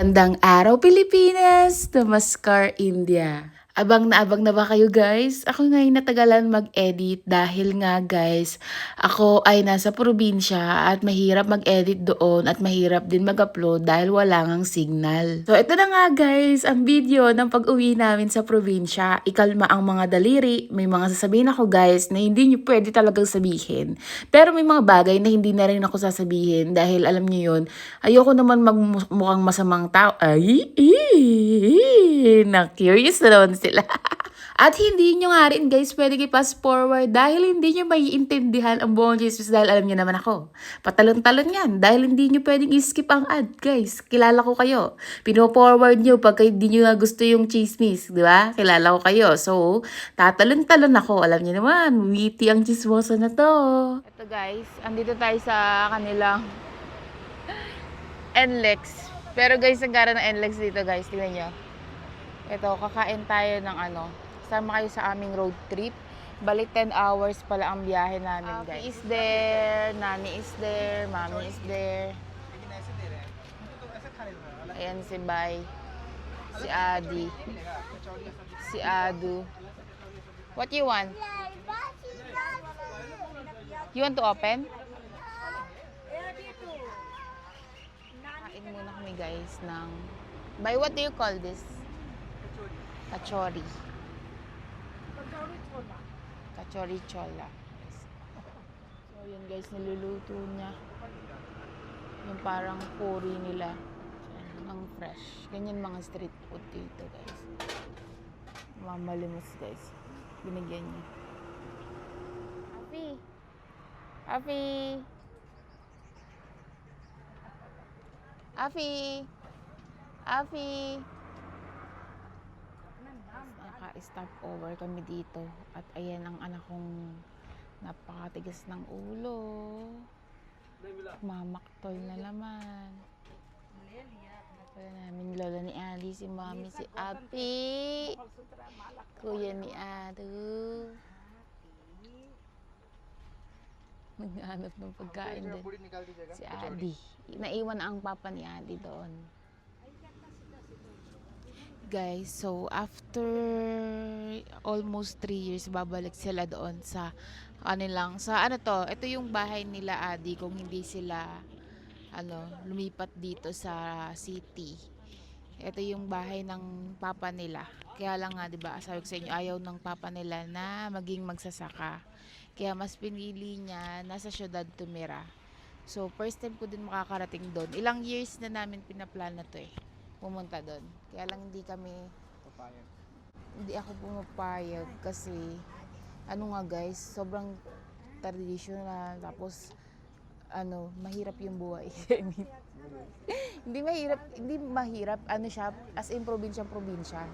Gandang araw Pilipinas! Namaskar India! Abang na abang na ba kayo guys? Ako ngayon natagalan mag-edit dahil nga guys, ako ay nasa probinsya at mahirap mag-edit doon at mahirap din mag-upload dahil wala ngang signal. So ito na nga guys, ang video ng pag-uwi namin sa probinsya. Ikalma ang mga daliri. May mga sasabihin ako guys na hindi nyo pwede talagang sabihin. Pero may mga bagay na hindi na rin ako sasabihin dahil alam nyo yun, ayoko naman magmukhang masamang tao. Ay, ee, na-curious na naman sila. At hindi nyo nga rin guys pwede i-pass forward dahil hindi nyo maiintindihan ang buong Jesus dahil alam nyo naman ako. Patalon-talon yan dahil hindi nyo pwedeng i-skip ang ad guys. Kilala ko kayo. Pino-forward nyo pagka hindi nyo nga gusto yung chismis, di ba? Kilala ko kayo. So, tatalon-talon ako. Alam nyo naman, witty ang chismosa na to. Ito guys, andito tayo sa kanilang NLEX. Pero guys, ang gara ng NLEX dito guys, tingnan nyo. Ito, kakain tayo ng ano. Sama kayo sa aming road trip. Balik 10 hours pala ang biyahe namin, guys. is there, Nani is there, Mami is there. Ayan si Bay. Si Adi. Si Adu. What you want? You want to open? Kain muna kami guys ng... By what do you call this? Kachori. Kachori chola. So yun guys, niluluto niya. Yung parang puri nila. Ang fresh. Ganyan mga street food dito guys. Mamalimos guys. Binigyan niya. Afi! Afi! Afi! Afi! Naka-stop over kami dito. At ayan ang anak kong napakatigas ng ulo. Mamaktol na naman. Wala namin lola ni Ali, si mami, si Api. Kuya ni Ado. Naghanap ng pagkain din. Si Adi. Naiwan ang papa ni Adi doon. Guys, so after almost 3 years, babalik sila doon sa kanilang, sa ano to, ito yung bahay nila Adi kung hindi sila ano, lumipat dito sa city. Ito yung bahay ng papa nila. Kaya lang nga, 'di ba, sabi ko sa inyo, ayaw ng papa nila na maging magsasaka. Kaya mas pinili niya nasa syudad tumira. So, first time ko din makakarating doon. Ilang years na namin pinaplano to eh. Pumunta doon. Kaya lang hindi kami, hindi ako pumapayag kasi, ano nga guys, sobrang traditional. Tapos, ano, mahirap yung buhay. Hindi mahirap, hindi mahirap, ano siya, as in probinsya, probinsya.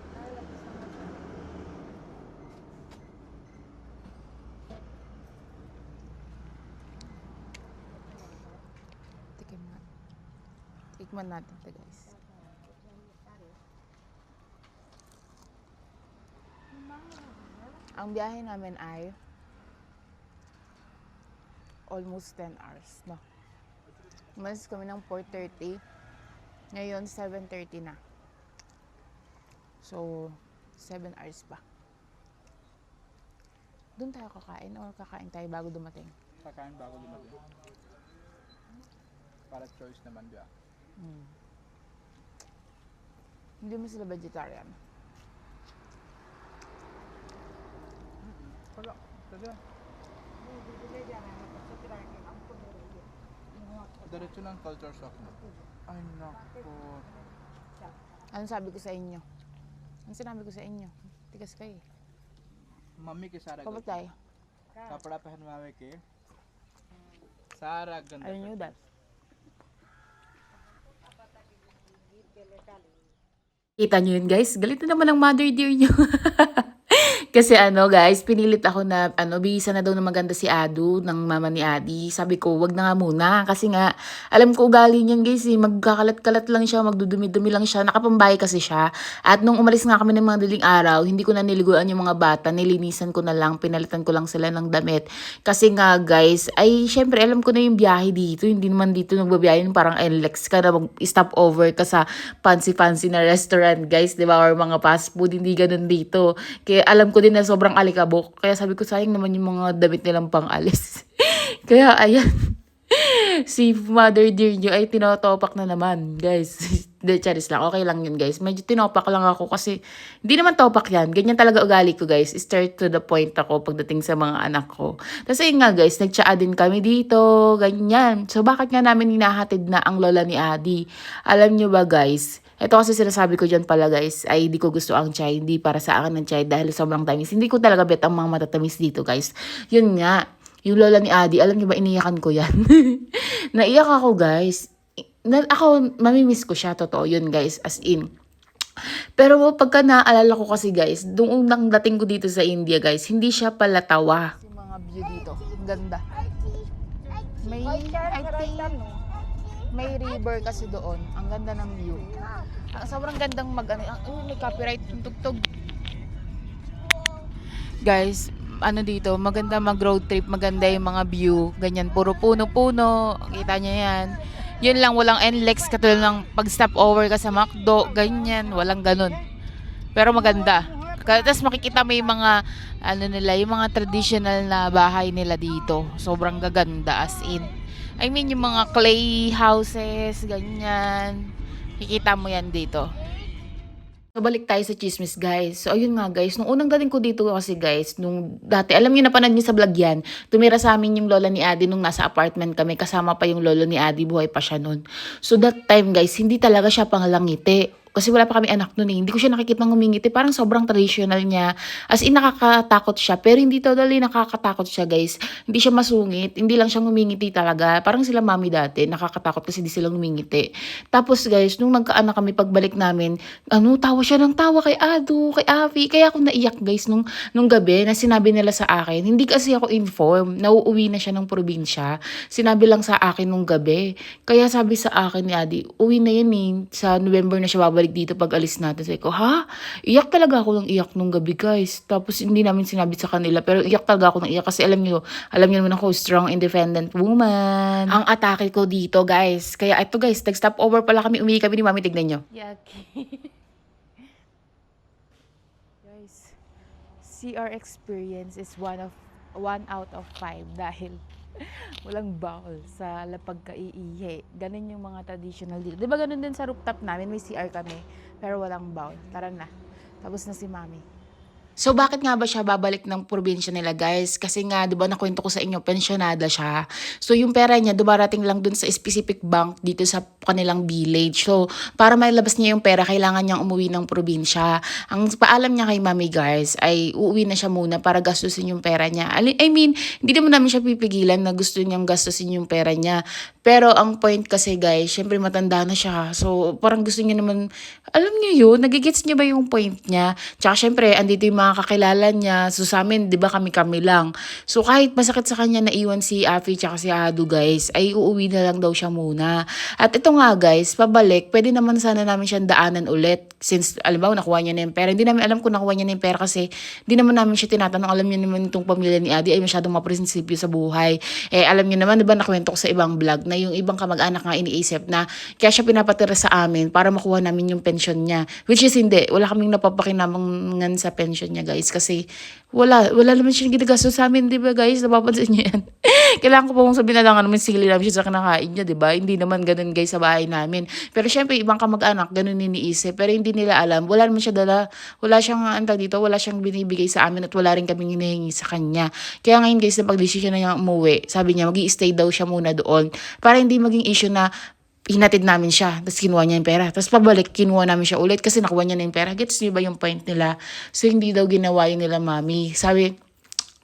Tikim nga. Tikman natin to guys. Ang biyahe namin ay almost 10 hours, no? Umalis kami ng 4.30. Ngayon, 7.30 na. So, 7 hours pa. Doon tayo kakain or kakain tayo bago dumating? Kakain bago dumating. Para choice naman dia. Hmm. Hindi mo sila vegetarian. Wala. Talaga. Diretso ng culture shock mo. Ay, naku. Anong sabi ko sa inyo? Anong sinabi ko sa inyo? Tigas kayo. eh. Mummy के सारा Kapag tayo? कपड़ा पहनवावे के सारा गंदा I knew that. Kita nyo yun guys, galit na naman ang mother dear nyo. Kasi ano guys, pinilit ako na ano, bisa na daw na maganda si Adu ng mama ni Adi. Sabi ko, wag na nga muna. Kasi nga, alam ko ugali niyan guys eh. Magkakalat-kalat lang siya, magdudumi-dumi lang siya. Nakapambay kasi siya. At nung umalis nga kami ng mga daling araw, hindi ko na niliguan yung mga bata. Nilinisan ko na lang, pinalitan ko lang sila ng damit. Kasi nga guys, ay syempre alam ko na yung biyahe dito. Hindi naman dito nagbabiyahe parang NLEX ka na mag-stop over ka sa fancy-fancy na restaurant guys, di ba? Or mga fast food, hindi ganun dito. Kaya alam ko din na sobrang alikabok. Kaya sabi ko, sayang naman yung mga damit nilang pang alis. Kaya ayan. si Mother Dear nyo ay tinotopak na naman, guys. De, charis lang. Okay lang yun, guys. Medyo tinopak lang ako kasi hindi naman topak yan. Ganyan talaga ugali ko, guys. Start to the point ako pagdating sa mga anak ko. Tapos ayun nga, guys, nagtsaa din kami dito. Ganyan. So, bakit nga namin hinahatid na ang lola ni Adi? Alam nyo ba, guys? Ito kasi sinasabi ko dyan pala guys, ay hindi ko gusto ang chai, hindi para sa akin ang chai dahil sobrang tamis. Hindi ko talaga bet ang mga matatamis dito guys. Yun nga, yung lola ni Adi, alam niyo ba, iniyakan ko yan. Naiyak ako, guys. Na, ako, mamimiss ko siya, totoo yun, guys, as in. Pero pagka naaalala ko kasi, guys, nung unang dating ko dito sa India, guys, hindi siya pala tawa. Yung mga view dito, ang ganda. May, I think, may river kasi doon. Ang ganda ng view. Ah, sobrang gandang mag, ano, ah, oh, may copyright yung tugtog. Guys, ano dito, maganda mag road trip, maganda yung mga view, ganyan, puro puno-puno, kita niya yan. Yun lang, walang NLEX, katulad ng pag stop over ka sa McDo, ganyan, walang ganun. Pero maganda. Tapos makikita mo yung mga, ano nila, yung mga traditional na bahay nila dito. Sobrang gaganda, as in. I mean, yung mga clay houses, ganyan. Kikita mo yan dito. So, balik tayo sa chismis, guys. So, ayun nga, guys. Nung unang dating ko dito kasi, guys, nung dati, alam niyo, napanood niyo sa vlog yan, tumira sa amin yung lola ni Adi nung nasa apartment kami. Kasama pa yung lolo ni Adi, buhay pa siya nun. So, that time, guys, hindi talaga siya pangalangiti. Kasi wala pa kami anak nun eh. Hindi ko siya nakikita ngumingiti. Parang sobrang traditional niya. As in, nakakatakot siya. Pero hindi totally nakakatakot siya, guys. Hindi siya masungit. Hindi lang siya ngumingiti talaga. Parang sila mami dati. Nakakatakot kasi di sila ngumingiti. Tapos, guys, nung nagkaanak kami, pagbalik namin, ano, tawa siya ng tawa kay Ado, kay Avi. Kaya ako naiyak, guys, nung, nung gabi na sinabi nila sa akin. Hindi kasi ako inform. Nauuwi na siya ng probinsya. Sinabi lang sa akin nung gabi. Kaya sabi sa akin ni Adi, uwi na yan eh. Sa November na siya babalik dito pag alis natin. Sabi ko, ha? Iyak talaga ako ng iyak nung gabi, guys. Tapos hindi namin sinabi sa kanila. Pero iyak talaga ako ng iyak kasi alam niyo, alam niyo naman ako, strong, independent woman. Ang atake ko dito, guys. Kaya ito, guys, nag-stop over pala kami. Umihi kami ni Mami. Tignan nyo. Yucky. guys, CR experience is one of one out of five dahil walang bawal sa lapag kaiihi. Ganun yung mga traditional dito. Di ba ganun din sa rooftop namin, may CR kami, pero walang bawal. Tara na. Tapos na si mami. So bakit nga ba siya babalik ng probinsya nila guys? Kasi nga 'di ba nakwento ko sa inyo pensionada siya. So yung pera niya dumarating lang dun sa specific bank dito sa kanilang village. So para mailabas niya yung pera kailangan niyang umuwi ng probinsya. Ang paalam niya kay Mami guys ay uuwi na siya muna para gastusin yung pera niya. I mean, hindi naman namin siya pipigilan na gusto niyang gastusin yung pera niya. Pero ang point kasi guys, syempre matanda na siya. So parang gusto niya naman, alam niyo yun, nagigits niya ba yung point niya? Tsaka syempre, andito yung mga kakilala niya. So sa amin, di ba kami-kami lang. So kahit masakit sa kanya na iwan si Afi tsaka si Adu guys, ay uuwi na lang daw siya muna. At ito nga guys, pabalik, pwede naman sana namin siyang daanan ulit. Since, alam ba, nakuha niya na yung pera. Hindi namin alam kung nakuha niya na yung pera kasi hindi naman namin siya tinatanong. Alam niyo naman itong pamilya ni Adi ay masyadong maprinsipyo sa buhay. Eh, alam niyo naman, di ba, nakwento ko sa ibang vlog na yung ibang kamag-anak nga iniisip na kaya siya pinapatira sa amin para makuha namin yung pension niya. Which is hindi. Wala kaming napapakinamangan sa pension niya, guys. Kasi wala, wala naman siya ginagastos sa amin, di ba, guys? Napapansin niyo yan. Kailangan ko pa mong sabihin na lang naman sili namin siya sa kinakain niya, di ba? Hindi naman ganun, guys, sa bahay namin. Pero syempre, ibang kamag-anak, ganun iniisip. Pero hindi nila alam. Wala naman siya dala, wala siyang, antag dito, wala siyang binibigay sa amin at wala rin kaming hinihingi sa kanya. Kaya ngayon, guys, na pag-desisyon na niya umuwi, sabi niya, mag stay daw siya muna doon. Para hindi maging issue na hinatid namin siya, tapos kinuha niya yung pera. Tapos pabalik, kinuha namin siya ulit kasi nakuha niya na yung pera. Gets niyo ba yung point nila? So, hindi daw ginawa yun nila, mami. Sabi,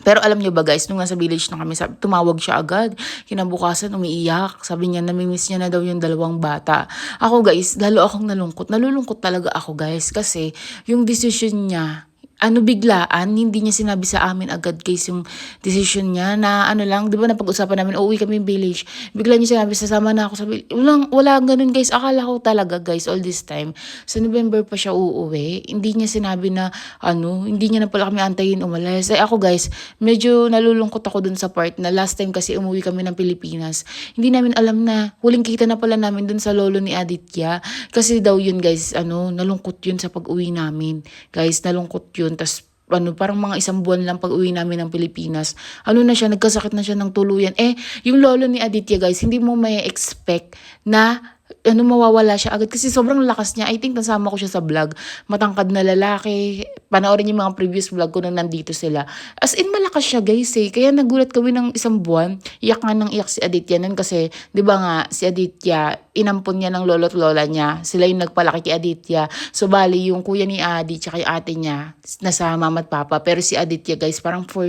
pero alam niyo ba guys, nung nasa village na kami, sabi, tumawag siya agad. Kinabukasan, umiiyak. Sabi niya, namimiss niya na daw yung dalawang bata. Ako guys, lalo akong nalungkot. Nalulungkot talaga ako guys. Kasi yung decision niya, ano biglaan, hindi niya sinabi sa amin agad guys yung decision niya na ano lang, di ba napag-usapan namin, uuwi kami village. Bigla niya sinabi, sasama na ako sa. Walang, wala ganun guys. Akala ko talaga guys, all this time, sa November pa siya uuwi. Hindi niya sinabi na, ano, hindi niya na pala kami antayin umalis. Eh ako guys, medyo nalulungkot ako dun sa part na last time kasi umuwi kami ng Pilipinas. Hindi namin alam na huling kita na pala namin dun sa lolo ni Aditya. Kasi daw yun guys, ano, nalungkot yun sa pag-uwi namin. Guys, nalungkot yun. Tapos ano, parang mga isang buwan lang pag uwi namin ng Pilipinas. Ano na siya, nagkasakit na siya ng tuluyan. Eh, yung lolo ni Aditya guys, hindi mo may expect na ano mawawala siya agad kasi sobrang lakas niya. I think nasama ko siya sa vlog. Matangkad na lalaki. Panoorin yung mga previous vlog ko na nandito sila. As in malakas siya guys eh. Kaya nagulat kami ng isang buwan. Iyak nga ng iyak si Aditya nun kasi 'di ba nga si Aditya inampon niya ng lolo't lola niya. Sila yung nagpalaki kay Aditya. So bali yung kuya ni Adi tsaka yung ate niya nasa mama at papa. Pero si Aditya guys parang for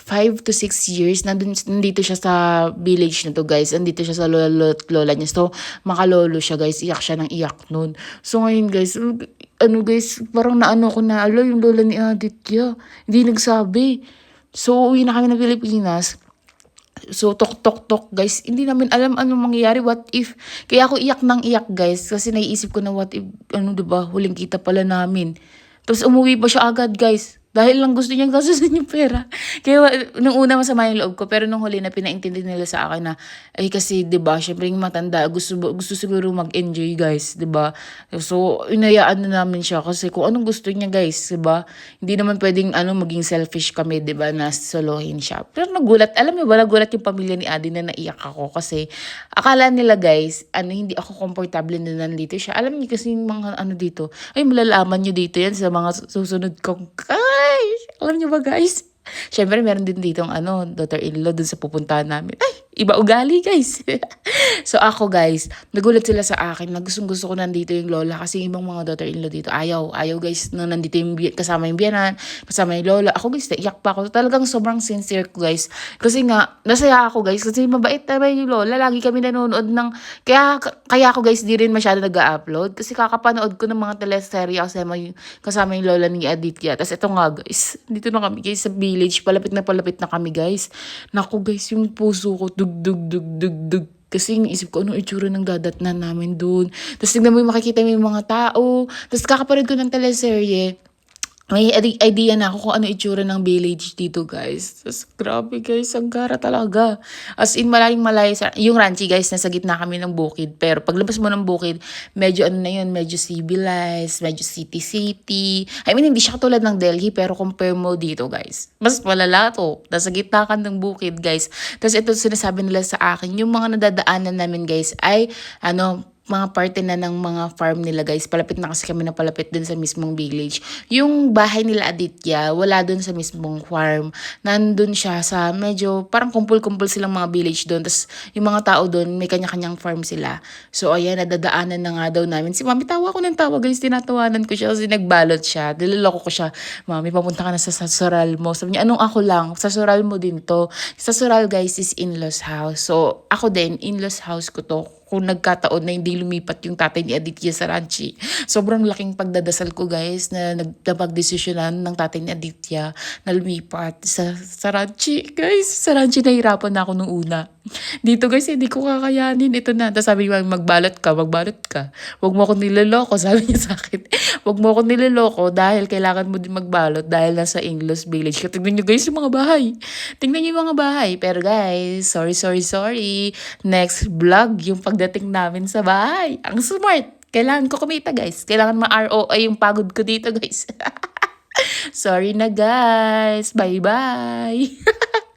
5 to 6 years, nandun, nandito siya sa village na to guys. Nandito siya sa lolo at lola niya. So, makalolo siya guys. Iyak siya ng iyak nun. So, ngayon guys, ano guys, parang naano ko na, alo, yung lola ni Aditya. Hindi nagsabi. So, uwi na kami ng Pilipinas. So, tok tok tok guys, hindi namin alam anong mangyayari, what if. Kaya ako iyak ng iyak guys, kasi naiisip ko na what if, ano ba huling kita pala namin. Tapos umuwi pa siya agad guys. Dahil lang gusto niya gastusin yung pera. Kaya nung una masama yung loob ko, pero nung huli na pinaintindi nila sa akin na, ay kasi 'di ba syempre yung matanda, gusto, gusto siguro mag-enjoy guys, 'di ba So, inayaan na namin siya kasi kung anong gusto niya guys, 'di ba Hindi naman pwedeng ano, maging selfish kami, 'di ba na solohin siya. Pero nagulat, alam mo ba, nagulat yung pamilya ni Adi na naiyak ako kasi akala nila guys, ano, hindi ako komportable na nandito siya. Alam niyo kasi yung mga ano dito, ay malalaman niyo dito yan sa mga susunod kong, ay, alam niyo ba guys? Siyempre, meron din dito ang ano, daughter-in-law dun sa pupuntahan namin. Ay, iba ugali, guys. so, ako, guys, nagulat sila sa akin na gustong gusto ko nandito yung lola kasi yung ibang mga daughter-in-law dito, ayaw. Ayaw, guys, na nandito yung kasama yung biyanan, kasama yung lola. Ako, guys, naiyak pa ako. Talagang sobrang sincere ko, guys. Kasi nga, nasaya ako, guys, kasi mabait naman yung lola. Lagi kami nanonood ng, kaya, kaya ako, guys, di rin masyado nag-upload kasi kakapanood ko ng mga teleserye kasama yung, kasama yung lola ni Aditya. Tapos ito nga, guys, dito na kami, guys, sa village. Palapit na palapit na kami, guys. Naku, guys, yung puso ko, dug, dug, dug, dug, dug. Kasi iniisip ko, ano itsura ng dadatnan namin doon. Tapos tignan mo yung makikita mo yung mga tao. Tapos kakapanood ko ng teleserye may ide- idea na ako kung ano itsura ng village dito, guys. Tapos, grabe, guys. Ang gara talaga. As in, malayong malayo sa... Yung ranchi, guys, nasa gitna kami ng bukid. Pero paglabas mo ng bukid, medyo ano na yun, medyo civilized, medyo city-city. I mean, hindi siya katulad ng Delhi, pero compare mo dito, guys. Mas malala to. Nasa gitna ka ng bukid, guys. Tapos ito sinasabi nila sa akin, yung mga nadadaanan namin, guys, ay, ano, mga parte na ng mga farm nila guys. Palapit na kasi kami na palapit dun sa mismong village. Yung bahay nila Aditya, wala dun sa mismong farm. Nandun siya sa medyo, parang kumpul-kumpul silang mga village dun. Tapos yung mga tao dun, may kanya-kanyang farm sila. So ayan, nadadaanan na nga daw namin. Si mami, tawa ko ng tawa guys. Tinatawanan ko siya kasi nagbalot siya. Niloloko ko siya. Mami, papunta ka na sa sasural mo. Sabi niya, anong ako lang? Sasural mo din to. Sasural guys is in-laws house. So ako din, in-laws house ko to kung nagkataon na hindi lumipat yung tatay ni Aditya sa ranchi. Sobrang laking pagdadasal ko guys na nagdapag-desisyonan ng tatay ni Aditya na lumipat sa, sa ranchi. Guys, sa ranchi nahirapan na ako nung una. Dito guys, hindi ko kakayanin. Ito na. Tapos sabi niya, magbalot ka, magbalot ka. Huwag mo ako niloloko, sabi niya sa akin. Huwag mo ako niloloko dahil kailangan mo din magbalot dahil nasa Inglos Village. Tingnan niyo guys yung mga bahay. Tingnan niyo yung mga bahay. Pero guys, sorry, sorry, sorry. Next vlog, yung pagdating namin sa bahay. Ang smart. Kailangan ko kumita guys. Kailangan ma-ROI yung pagod ko dito guys. sorry na guys. Bye-bye.